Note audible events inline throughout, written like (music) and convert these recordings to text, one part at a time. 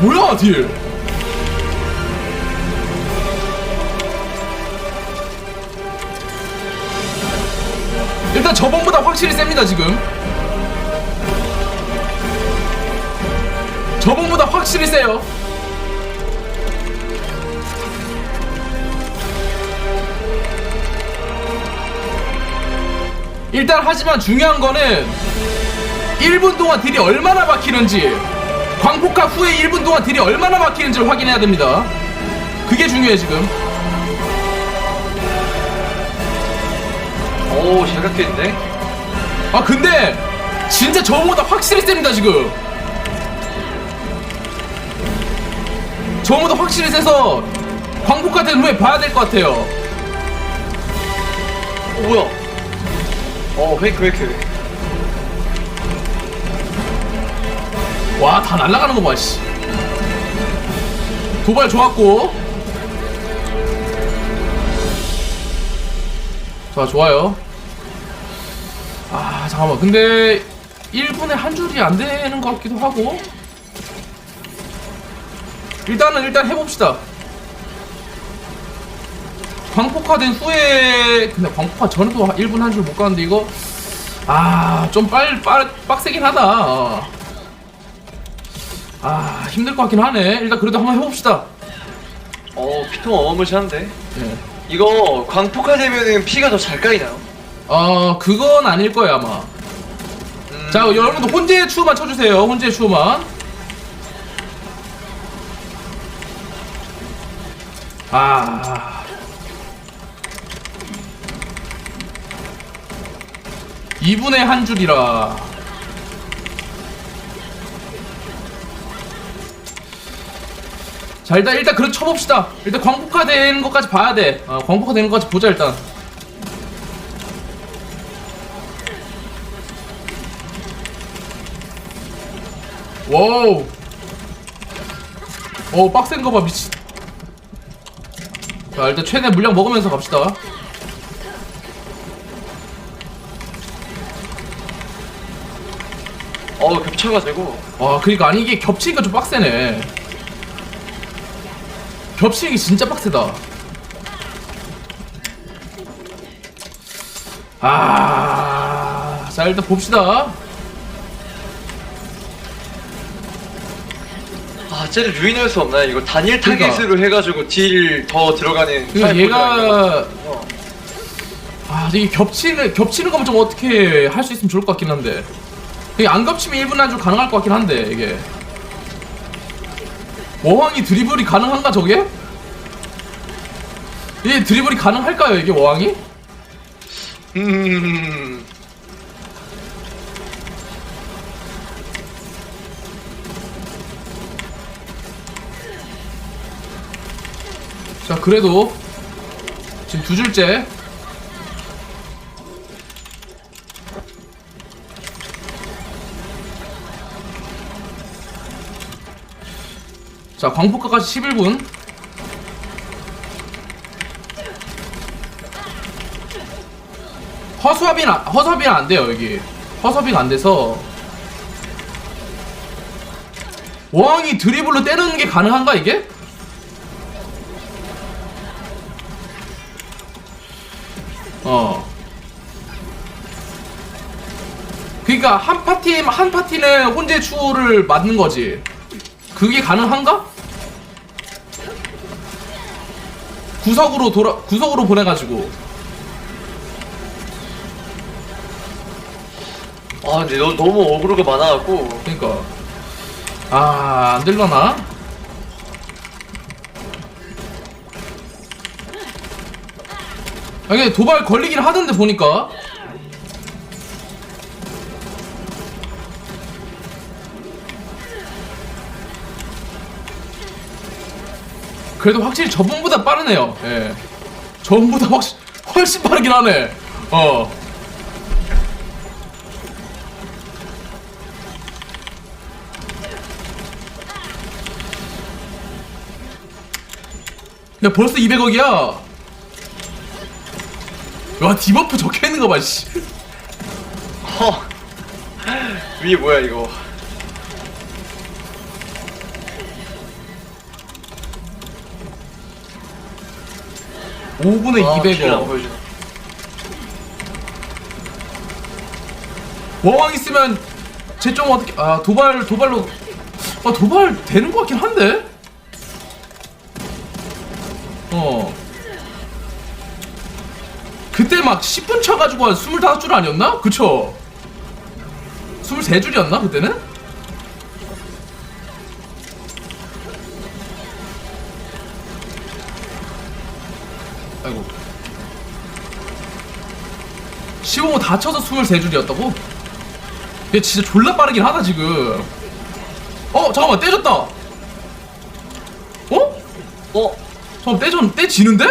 뭐야 딜? 일단 저번보다 확실히 셉니다 지금. 저번보다 확실히 세요. 일단 하지만 중요한 거는 1분 동안 딜이 얼마나 막히는지 광폭화 후에 1분 동안 딜이 얼마나 막히는지를 확인해야 됩니다. 그게 중요해 지금. 오, 잘 깎여있네. 아 근데 진짜 저보다 확실히 셉니다 지금. 저보다 확실히 세서 광폭화 된 후에 봐야 될 것 같아요. 어, 뭐야? 어, 왜, 왜, 왜, 와 다 날아가는 거 봐, 씨. 도발 좋았고. 자, 좋아요. 아, 잠깐만. 근데 1분에 한 줄이 안 되는 것 같기도 하고. 일단은 일단 해봅시다. 광폭화된 후에 근데 광폭화 전에도 1분 한 줄 못 가는데 이거 아 좀 빨 빨 빡세긴 하다. 아 힘들 것 같긴 하네. 일단 그래도 한번 해봅시다. 어, 피통 어마무시한데. 예. 이거 광폭화 되면은 피가 더 잘 까이나요? 어 그건 아닐 거예요 아마. 음, 자 여러분들 혼재의 추후만 쳐주세요. 혼재의 추후만. 아. 2분의 한 줄이라 자 일단 일단 그래 쳐봅시다. 일단 광폭화 되는 것까지 봐야 돼. 어, 광폭화 되는 것까지 보자 일단. 와우. 오 빡센 거 봐 미친. 자 일단 최대 물량 먹으면서 갑시다. 어, 겹쳐가지고. 와 그니까 아니 이게 겹치니까 좀 빡세네 겹치는 게 진짜 빡세다 아자 일단 봅시다 아, 쟤를 유인할 수 없나요? 이거 단일 그러니까. 타겟으로 해가지고 딜 더 들어가는. 그러니까 타입 얘가 거. 아 이게 겹치는 겹치는 거면 좀 어떻게 할 수 있으면 좋을 것 같긴 한데 이게 안 겹치면 1분 한줄 가능할 것 같긴 한데 이게 워왕이 드리블이 가능한가 저게? 이게 드리블이 가능할까요 이게 워왕이? 음. 자 그래도 지금 두 줄째 자 광폭화까지 11분 허수아비는 안- 허수아비는 안 돼요 여기 허수아비가 안 돼서 왕이 드리블로 때리는 게 가능한가 이게? 어. 그러니까 한 파티 한 파티는 혼재 추호를 맞는 거지. 그게 가능한가? 구석으로 돌아 구석으로 보내가지고. 아, 근데 너, 너무 어그로가 많아갖고. 그러니까 아 안 될려나? 아, 이게 도발 걸리긴 하던데 보니까. 그래도 확실히 저번보다 빠르네요. 예. 저번보다 훨씬 훨씬 빠르긴 하네. 어. 야 벌써 200억이야. 와 디버프 적혀 있는 거 봐. 씨. 허. 위에 뭐야, 이거. 5분에 아, 딜을 안 200억. 보여주네. 워왕 있으면 쟤좀 어떻게 아 도발 도발로 아 도발 되는 것 같긴 한데 어 그때 막 10분 쳐가지고 한 25줄 아니었나? 그쵸 23줄이었나 그때는? 15분 다 쳐서 23줄이었다고? 얘 진짜 졸라 빠르긴 하다 지금 어 잠깐만 떼졌다 어? 어? 잠깐 떼졌 떼지는데?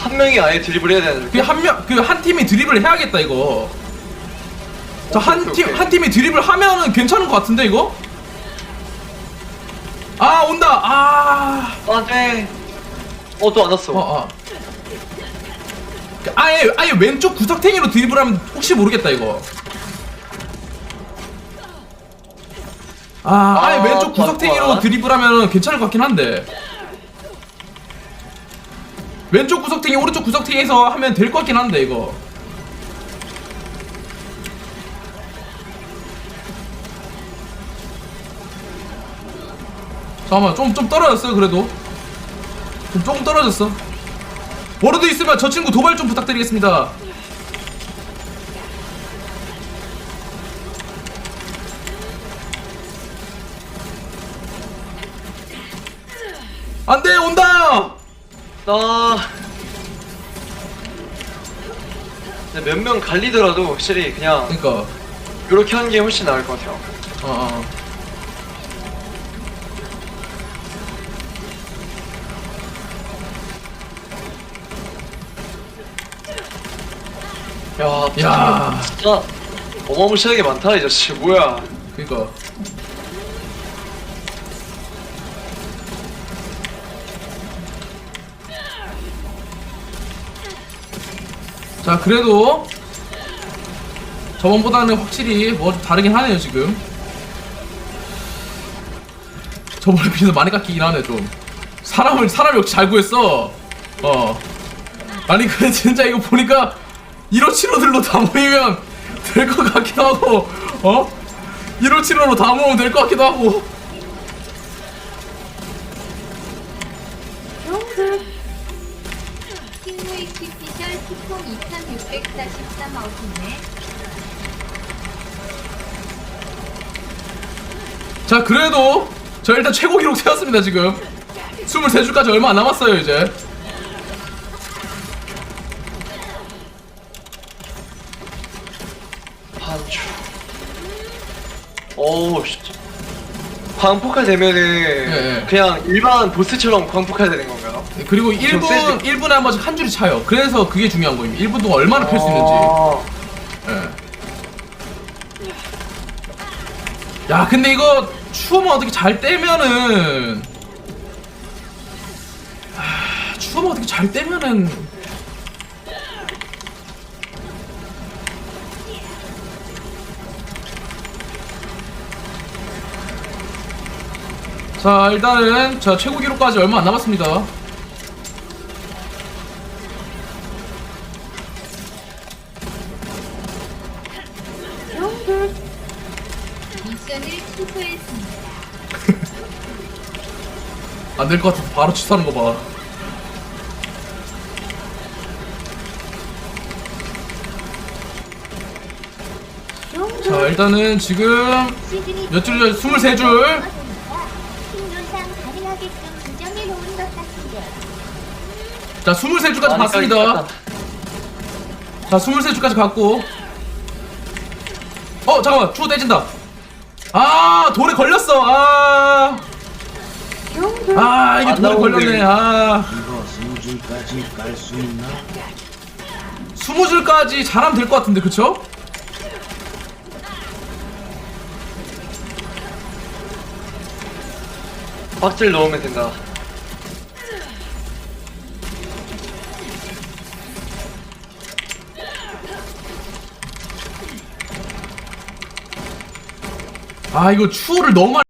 한 명이 아예 드리블 해야 되는데. 그 한 명 그 한 팀이 드립을 해야겠다 이거 저한 팀. 한 팀이 드립을 하면은 괜찮은 것 같은데 이거? 아 온다 아 아, 네. 어, 또 안 왔어. 어, 어. 아예 아예 왼쪽 구석탱이로 드리블하면 혹시 모르겠다 이거. 아, 아예 아, 왼쪽 좋아, 구석탱이로 좋아. 드리블하면 괜찮을 것 같긴 한데. 왼쪽 구석탱이 오른쪽 구석탱이에서 하면 될 것 같긴 한데 이거. 잠깐만 좀 좀 떨어졌어요 그래도. 좀 조금 떨어졌어. 워로드 있으면 저 친구 도발 좀 부탁드리겠습니다. 안돼 온다. 아. 몇명 갈리더라도 확실히 그냥 그러니까 이렇게 하는 게 훨씬 나을 것 같아요. 어, 어. 야, 야. 진짜 어마무시하게 많다 이 자식. 뭐야? 그러니까. 자 그래도 저번보다는 확실히 뭐좀 다르긴 하네요 지금. 저번에 비해서 많이 깎이긴 하네 좀. 사람을 사람 역시 잘 구했어. 어. 아니 근데 진짜 이거 보니까 1호치로들로 다 모이면 될 것 같기도 하고 어? 1호치로로 다 모으면 될 것 같기도 하고 킹무이 피피셜 티콩 2643 아웃이네. 자 그래도 저 일단 최고 기록 세웠습니다 지금 23줄까지 얼마 안 남았어요 이제 반주. 어우 진짜. 광폭화 되면은 예. 그냥 일반 보스처럼 광폭화 되는 건가요? 그리고 세지. 1분 1분에 한 번씩 한 줄이 차요 그래서 그게 중요한 거입니다 1분 동안 얼마나 펼 수 있는지 아, 예. 야 근데 이거 추워만 어떻게 잘 떼면은 아, 추워만 어떻게 잘 떼면은 자 일단은 자 최고 기록까지 얼마 안 남았습니다 미션을 취소했습니다. (laughs) 안 될 것 같아서 바로 취소하는 거 봐. 자 일단은 지금 몇 줄이죠? 23줄. 자 23줄까지 많이 봤습니다. 깎였다. 자 23줄까지 갔고. 어 잠깐만 추워 떼진다. 아 돌에 걸렸어. 아. 아 이게 안 돌에 나오는데. 걸렸네. 아. 이거 스무 줄까지 깔 수 있나? 20줄까지 잘하면 될 것 같은데 그쵸? 박질 넣으면 된다. 아 이거 추월을 너무 많이